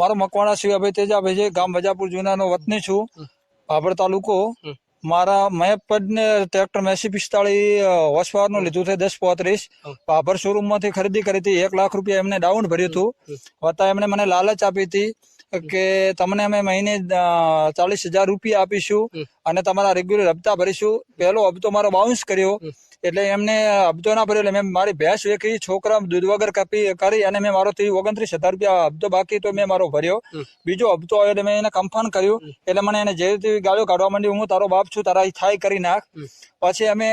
મારો મકવાણા શિવાભાઈ તેજાભાઈ છે ગામ વજાપુર જૂનાનો વતની છું ભાભર તાલુકો. મારા મેપડ ને ટ્રેક્ટર એસી પિસ્તાળીસ વસવારનું લીધું છે દસ પોત્રીસ. ભાભર શોરૂમમાંથી ખરીદી કરી હતી એક લાખ રૂપિયા એમને ડાઉન ભર્યું હતું. વત્તા એમને મને લાલચ આપી હતી કે તમને અમે મહિને ચાલીસ હજાર રૂપિયા આપીશું. અને તમારા રેગ્યુલર હપ્તા ભરીશું. પહેલો હપ્તો મારો બાઉન્સ કર્યો. એટલે એમને હપ્તો ના ભર્યો. એટલે મેં મારી ભેંસ વેચી છોકરા દૂધ વગર કાપી કરી અને મેં મારો ઓગણત્રીસ હજાર રૂપિયા હપ્તો બાકી તો મેં મારો ભર્યો. બીજો હપ્તો આવ્યો એટલે મેં એને કંફન કર્યું. એટલે મને એને જે રીતે ગાળો કાઢવા માંડી. હું તારો બાપ છું તારા થાય કરી નાખ. પછી અમે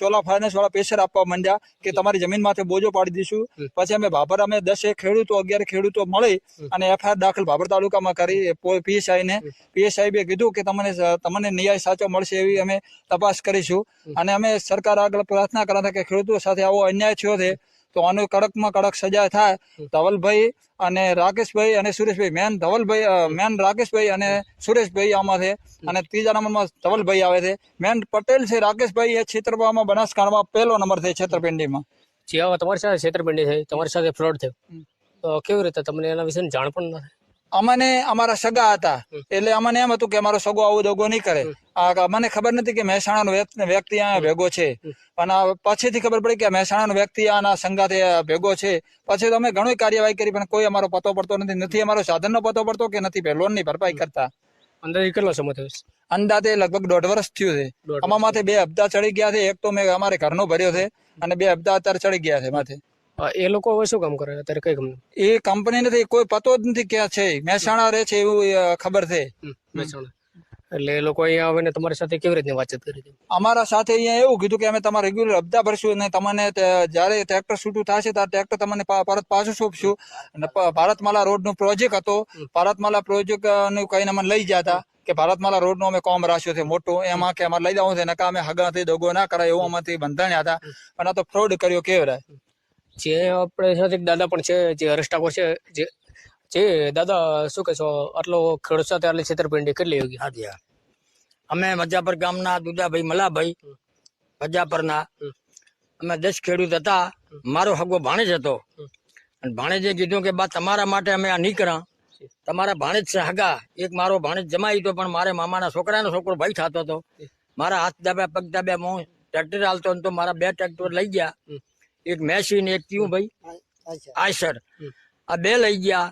ચોલા ફાઇનાન્સ વાળા પ્રેશર આપવા માંડ્યા કે તમારી જમીન માથે બોજો પાડી દઈશું. પછી અમે ભાભર અમે દસ ખેડૂતો અગિયાર ખેડૂતો મળી અને એફઆઈઆર દાખલ ભાભર તાલુકામાં કરી. પીએસઆઈ ને પીએસઆઈ બે કીધું કે તમને તમને ન્યાય સાચો મળશે એવી અમે તપાસ કરીશું. અને અમે સરકાર આગળ પ્રાર્થના કર્યા કે ખેડૂતો સાથે આવો અન્યાય થયો છે તો આનો કડકમાં કડક સજા થાય. ધવલભાઈ અને રાકેશભાઈ અને સુરેશભાઈ મેન ધવલભાઈ મેન રાકેશભાઈ અને સુરેશભાઈ આમાં છે. અને ત્રીજા નંબરમાં ધવલભાઈ આવે છે. મેન પટેલ છે રાકેશભાઈ એ છેતરપામાં બનાસકાંઠામાં પહેલો નંબર છે છેતરપિંડીમાં. જે તમારી સાથે છેતરપિંડી થઈ તમારી સાથે ફ્રોડ થયો. તો કેવી રીતે તમને એના વિશે જાણ પણ ના થઈ અમને અમારા સગા હતા. એટલે અમને એમ હતું કે અમારો સગો આવું દગો નહીં કરે. મને ખબર નથી કે મહેસાણાનો વ્યક્તિ- વ્યક્તિ ભેગો છે. પણ પછીથી ખબર પડી કે મહેસાણાનો વ્યક્તિ આના સંગાથે ભેગો છે. પછી તો અમે ઘણી કાર્યવાહી કરી પણ કોઈ અમારો પતો પડતો નથી. નથી અમારો સાધનનો પતો પડતો કે નથી? લોનની ભરપાઈ કરતા. અંદાજે કેટલો સમય થયો અંદાજે લગભગ દોઢ વર્ષ થયું છે. આમાં માથે બે હપ્તા ચડી ગયા છે. એક તો મેં અમારે ઘરનો ભર્યો છે અને બે હપ્તા અત્યારે ચડી ગયા છે માથે. એ લોકો હવે શું કામ કરે? અત્યારે કઈ કંપની? એ કંપની નથી કોઈ પતો જ નથી ક્યાં છે. મહેસાણા રહે છે એવું ખબર છે. મહેસાણા. એટલે એ લોકો અહીંયા આવીને તમારી સાથે કેવી રીતની વાતચીત કરી હતી? અમારા સાથે અહીંયા એવું કીધું કે અમે તમારા રેગ્યુલર હપ્તા ભરશું અને તમને જયારે ટ્રેક્ટર છૂટું થશે ત્યારે ટ્રેક્ટર તમને પરત પાછું સોંપશું. અને ભારતમાલા રોડ નો પ્રોજેક્ટ હતો. ભારતમાલા પ્રોજેક્ટનું કહીને મને લઈ જતા કે ભારતમાલા રોડનું અમે કોમ રાખ્યો છે. મોટું એમાં કે અમારે લઈ જવું છે. નકા અમે હગાથી દગો ના કરાય એવું અમારથી બંધાણ્યા હતા. પણ આ તો ફ્રોડ કર્યો કેવરાય. જે આપણે સાથે દાદા પણ છે જે હરેશ ઠાકોર છે જે જે દાદા શું કહેશો આટલો ખેડૂત સાથે આટલી છેતરપિંડી કેટલી યોગી હાજી હા. અમે મજાપર ગામના દુદાભાઈ મલાભાઈ મજાપરના અમે દસ ખેડૂત હતા. મારો હગો ભાણેજ હતો. અને ભાણેજે કીધું કે બા તમારા માટે અમે આ નહીં કરા. તમારા ભાણેજ છે હગા. એક મારો ભાણેજ જમાઈ હતો પણ મારે મામાના છોકરાનો છોકરો ભાઈ થતો હતો. મારા હાથ દાબ્યા પગ દાબ્યા હું ટ્રેક્ટર હાલતો તો મારા બે ટ્રેક્ટર લઈ ગયા. એક મેસી ને એક ક્યું ભાઈ. આયસર આ બે લઈ ગયા.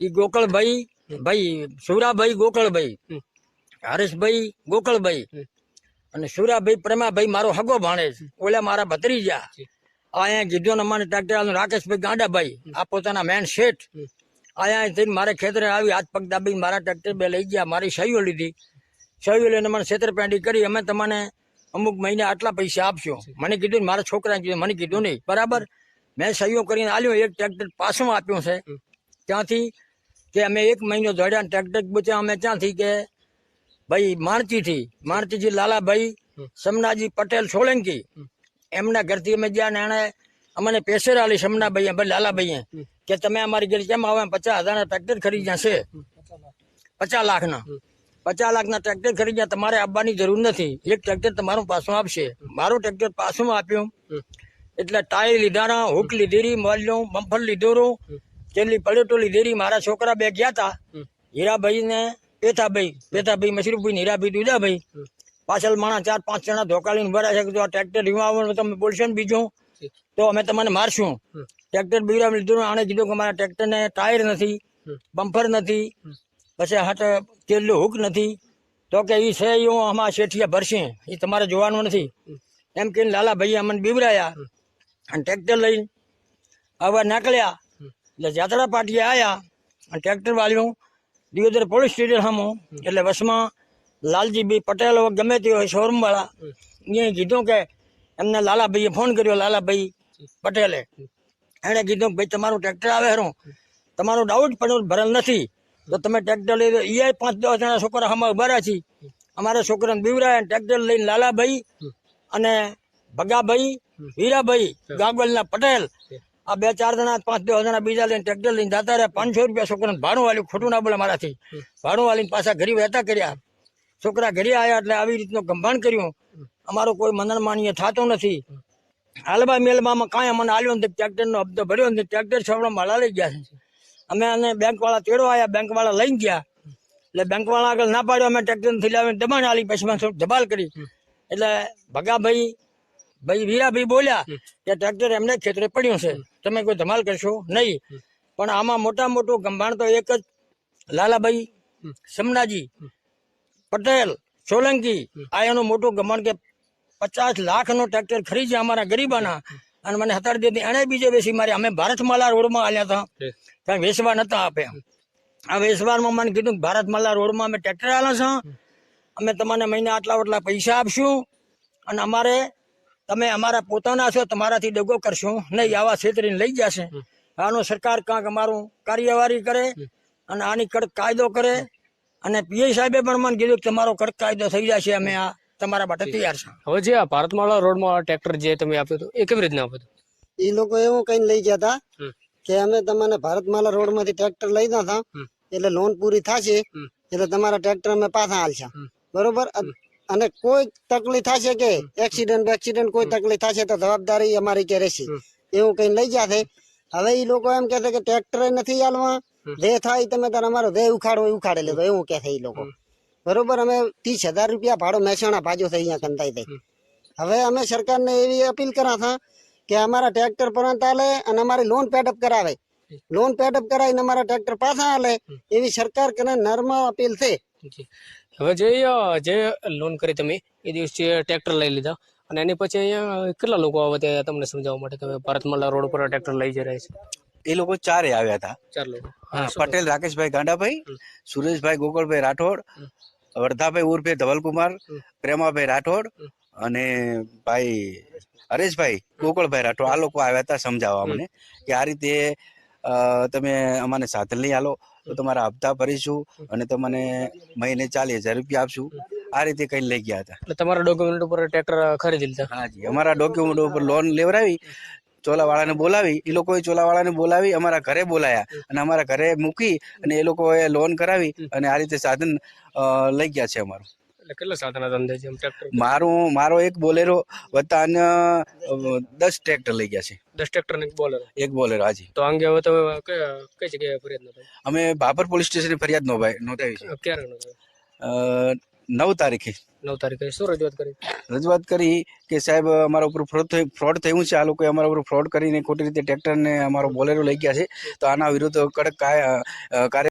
એ ગોકળભાઈ ભાઈ સુરાભાઈ ગોકળભાઈ. હરેશભાઈ ગોકળભાઈ. અને સુરાભાઈ પ્રેમાભાઈ મારો હગો ભાણે છે. ઓલા મારા ભત્રીજા. અહીંયા કીધું ને મને ટ્રેક્ટર રાકેશભાઈ ગાંડાભાઈ. આ પોતાના મેન શેઠ. અહીંયા થઈને મારે ખેતરે આવી હાથ પગ દાબી મારા ટ્રેક્ટર બે લઈ ગયા. મારી સહીઓ લીધી. સહીઓ લઈને મને છેતરપેંડી કરી. અમે તમને અમુક મહિને આટલા પૈસા આપશો. મને કીધું મારા છોકરાને કીધું મને કીધું નહીં. બરાબર? મેં સહયોગ કરીને આલ્યો એક ટ્રેક્ટર પાછું આપ્યું છે. ત્યાંથી કે અમે એક મહિનો દોડ્યા ટ્રેક્ટર બચ્યા અમે ત્યાંથી કે ભાઈ માણતીથી માણતીજી લાલાભાઈ. સમનાજી પટેલ સોલંકી એમના ઘરથી અમે જ્યાં ને એણે અમને પેસર આલી સમનાભાઈએ ભાઈ લાલાભાઈએ કે તમે અમારી ઘરે કેમ આવે પચાસ હજારના ટ્રેક્ટર ખરીદ્યા છે. પચાસ લાખના. પચાસ લાખના ટ્રેક્ટર ખરીદ્યા તમારે આપવાની જરૂર નથી. એક ટ્રેક્ટર તમારું પાછું આપશે. મારું ટ્રેક્ટર પાછું આપ્યું. એટલે ટાયર લીધાના હુક લીધેરી મળ્યું બમ્ફર લીધેલું કેટલી પલેટો લીધેરી મારા છોકરા બે ગયા હતા. હીરાભાઈ ને પેથાભાઈ પેથાભાઈ મશરૂફભાઈ ને હીરાભાઈ દુધાભાઈ. પાછળ માણા ચાર પાંચ જણા ધોકાલીને ઊભા રહ્યા છે કે જો આ ટ્રેક્ટર રીમાવાનું તમે બોલશો ને બીજું. તો અમે તમને મારશું. ટ્રેક્ટર બીરા લીધું આણે કીધું કે મારા ટ્રેક્ટરને ટાયર નથી. બમ્ફર નથી. પછી હાટે તેલનું હુક નથી. તો કે એ છે એ હું આમાં શેઠિયા ભરશે. એ તમારે જોવાનું નથી. એમ કહીને લાલાભાઈએ અમને બીવરાયા અને ટ્રેક્ટર લઈને હવે નીકળ્યા. એટલે જાત્રા પાટીએ આવ્યા અને ટ્રેક્ટર વાળ્યું. દિયોદર પોલીસ સ્ટેશન સામો એટલે બસમાં લાલજીભાઈ પટેલ ગમે તે હોય શોરૂમવાળા. કીધું કે એમને લાલાભાઈએ ફોન કર્યો લાલાભાઈ પટેલે. એણે કીધું ભાઈ તમારું ટ્રેક્ટર આવે હરું. તમારું ડાઉટ પણ ભરેલ નથી. તો તમે ટ્રેક્ટર લઈ લો. એ પાંચ દસ જણા છોકરા અમારે ઊભા છે અમારા છોકરાને બીવરાય ટ્રેક્ટર લઈને લાલાભાઈ અને ભગાભાઈ હીરાભાઈ ગાગવલના પટેલ. આ બે ચાર જણા પાંચ દસ જણા બીજા લઈને ટ્રેક્ટર લઈને જતા રહ્યા. પાંચસો રૂપિયા છોકરાને ભાડું વાલ્યું ખોટું ના બોલે મારાથી. ભાડું વાલીને પાછા ઘરે વહેતા કર્યા. છોકરા ઘરે આવ્યા એટલે આવી રીતનું ગંભાણ કર્યું. અમારો કોઈ મનન માનીય થતો નથી. હાલબા મેલબામાં કાંઈ અમને આલ્યો નથી. ટ્રેક્ટરનો હપ્તો ભર્યો નથી. ટ્રેક્ટર છોકરા માળા લઈ ગયા છે. અમે આને બેંક વાળા તેડો આવ્યા બેંક વાળા લઈને ગયા. એટલે બેંક વાળા આગળ ના પાડ્યો અમે ટ્રેક્ટરથી લાવીને દબાણ આલી પછી મને થોડુંક ધબાલ કરી. એટલે ભગાભાઈ ભાઈ વીરાભાઈ બોલ્યા કે ટ્રેક્ટર એમને ખેતરે પડ્યું છે. તમે કોઈ ધમાલ કરશો નહીં. પણ આમાં મોટા મોટું ગંભાણ તો એક જ લાલાભાઈ સમનાજી પટેલ સોલંકી આ એનું મોટું ગમણ કે પચાસ લાખનું ટ્રેક્ટર ખરીદ્યા અમારા ગરીબાના. અને મને હતાડી દીધી એને બીજે બેસી મારી અમે ભારતમાલા રોડમાં આવ્યા હતા. કારણ વેસવા નતા આપે આ વેસવામાં મને કીધું કે ભારતમાલા રોડમાં અમે ટ્રેક્ટર આલ્યા છો. અમે તમને મહિને આટલા આટલા પૈસા આપશું અને અમારે તમે અમારા પોતાના છો તમારાથી દગો કરશો. નહીં આવા છેતરીને લઈ જશે. આનો સરકાર કાંક અમારું કાર્યવાહી કરે અને આની કડક કાયદો કરે. અને પીઆઈ સાહેબે પણ મને કીધું કે તમારો કડક કાયદો થઈ જશે અમે આ તમારા માટે તૈયાર છે હવે જે આ ભારતમાળા રોડમાં ટ્રેક્ટર જે તમે આપ્યું હતું એ કેવી રીતના આપ્યું હતું? એ લોકો એવું કઈ લઈ ગયા હતા. કે અમે તમને ભારતમાલા રોડમાંથી ટ્રેક્ટર લઈ હતા એટલે લોન પૂરી થશે એટલે તમારા ટ્રેક્ટર અમે પાછા હાલશે બરોબર? અને કોઈ તકલીફ થશે કે એક્સિડન્ટ એક્સિડન્ટ કોઈ તકલીફ થશે તો જવાબદારી અમારી કે રહેશે. એવું કઈ લઈ ગયા છે? હવે એ લોકો એમ કે છે કે ટ્રેક્ટર નથી હાલવા. જે થાય તમે તારે અમારો જે ઉખાડો એ ઉખાડી લેતો એવું કે છે એ લોકો. બરોબર? અમે ત્રીસ હજાર રૂપિયા ભાડો મહેસાણા ભાજો થઈ અહીંયા કંતાઈ થઈ હવે અમે સરકારને એવી અપીલ કરા હતા કે અમારા ટ્રેક્ટર પરંત આલે અને અમારી લોન પેડઅપ કરાવે. લોન પેડઅપ કરાવીને અમારા ટ્રેક્ટર પાછા આલે એવી સરકાર કને નર્મ અપીલ છે. હવે જે જે લોન કરી તમે એ દિવસે ટ્રેક્ટર લઈ લીધા. અને એની પછી અહીંયા કેટલા લોકો આવે ત્યાં તમને સમજાવવા માટે કે ભારતમાલા રોડ પર ટ્રેક્ટર લઈ જઈ રહ્યા છે? એ લોકો ચારે આવ્યા હતા. ચાર લોકો. હા, પટેલ રાકેશભાઈ ગાંડાભાઈ સુરેશભાઈ ગોકળભાઈ રાઠોડ વર્ધાભાઈ ઉર્ફે ધવલકુમાર પ્રેમાભાઈ રાઠોડ અને ભાઈ હરેશભાઈ ગોકળભાઈ રાઠોડ આ લોકો આવ્યા હતા સમજાવવા મને કે આ રીતે તમે અમાને સાધન લઈ આલો તો તમારા હપ્તા ભરીશું અને તમને મહિને ચાલીસ હજાર રૂપિયા આપશું. આ રીતે કઈ લઈ ગયા હતા. એટલે તમારા ડોક્યુમેન્ટ ઉપર ટ્રેક્ટર ખરીદી લીધા. હાજી અમારા ડોક્યુમેન્ટ ઉપર લોન લેવડાવી ચોલાવાળાને બોલાવી એ લોકોએ ચોલાવાળાને બોલાવી અમારા ઘરે બોલાયા અને અમારા ઘરે મૂકી અને એ લોકોએ લોન કરાવી અને આ રીતે સાધન લઈ ગયા છે અમારું. એટલે કેટલા સાધન હતા અંદાજે ટ્રેક્ટર મારું મારો એક બોલેરો વત્તા અન્ય દસ ટ્રેક્ટર લઈ ગયા છે. દસ ટ્રેક્ટર ને બોલેરો? એક બોલેરો હાજી. તો અંગે હવે તમે કઈ કઈ જગ્યાએ ફરિયાદ નોંધાવી? અમે બાપર પોલીસ સ્ટેશને ફરિયાદ નોંધાવી નોંધાવી છે. ક્યારે નોંધાવી? નવ તારીખે. નવ તારીખે. શું રજૂઆત કરી? રજૂઆત કરી કે સાહેબ અમારા ઉપર ફ્રોડ ફ્રોડ થયું છે. આ લોકોએ અમારા ઉપર ફ્રોડ કરીને ખોટી રીતે ટ્રેક્ટરને અમારો બોલેરો લઈ ગયા છે. તો આના વિરુદ્ધ કડક કાય- કાર્ય